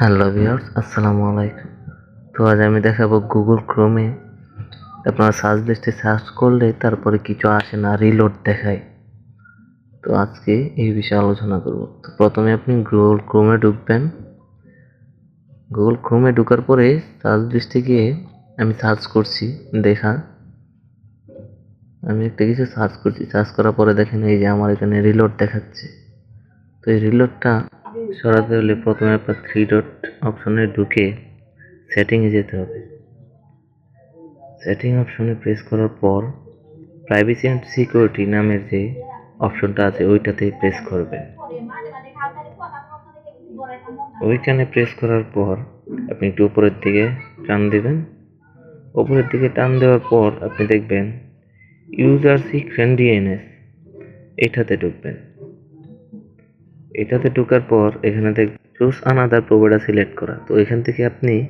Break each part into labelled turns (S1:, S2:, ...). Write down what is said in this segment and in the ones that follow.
S1: Hello viewers, আসসালামু আলাইকুম। তো আজ আমি দেখাবো গুগল ক্রোমে আপনারা সার্চ লিস্টে সার্চ করলে তারপরে কিছু আসে না, রিলোড দেখায়। তো আজকে এই বিষয়ে আলোচনা করব। তো প্রথমে আপনি গুগল ক্রোমে ঢুকবেন। গুগল ক্রোমে ঢোকার পরে সার্চ লিস্টে গিয়ে আমি সার্চ করছি, দেখা। আমি একটা কিছু সার্চ করছি, সার্চ করার পরে দেখেন এই যে আমার এখানে রিলোড দেখাচ্ছে। তো এই রিলোডটা সরাতে হলে প্রথমে আপনার থ্রি ডট অপশনে ঢুকে সেটিংয়ে যেতে হবে। সেটিং অপশনে প্রেস করার পর প্রাইভেসি অ্যান্ড সিকিউরিটি নামের যে অপশনটা আছে ওইটাতে প্রেস করবেন। ওইখানে প্রেস করার পর আপনি একটু উপরের দিকে টান দিবেন। উপরের দিকে টান দেওয়ার পর আপনি দেখবেন ইউজার সি ফ্রেন্ডলিনেস এটাতে ঢুকবেন। এটাতে ঢোকার পর এখানে দেখ চুজ আনাদার প্রোভাইডার সিলেক্ট করা। তো এখান থেকে আপনি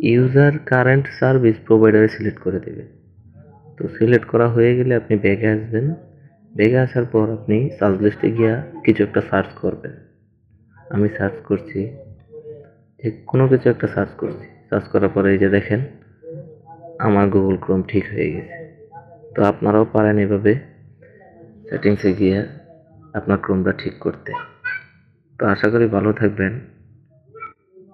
S1: ইউজার কারেন্ট সার্ভিস প্রোভাইডারে সিলেক্ট করে দেবেন। তো সিলেক্ট করা হয়ে গেলে আপনি ব্যাগে আসবেন। ব্যাগে আসার পর আপনি সার্চ লিস্টে গিয়া কিছু একটা সার্চ করবেন। আমি সার্চ করছি। যে কোনো কিছু একটা সার্চ করছি। সার্চ করার পরে এই যে দেখেন, আমার গুগল ক্রোম ঠিক হয়ে গেছে। তো আপনারাও পারেন এভাবে। সেটিংসে গিয়ে আপনার ক্রোমটা ঠিক করতে। তো আশা করি ভালো থাকবেন।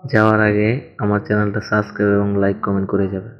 S1: যাওয়ার আগে আমার চ্যানেলটা সাবস্ক্রাইব এবং লাইক কমেন্ট করে যাবেন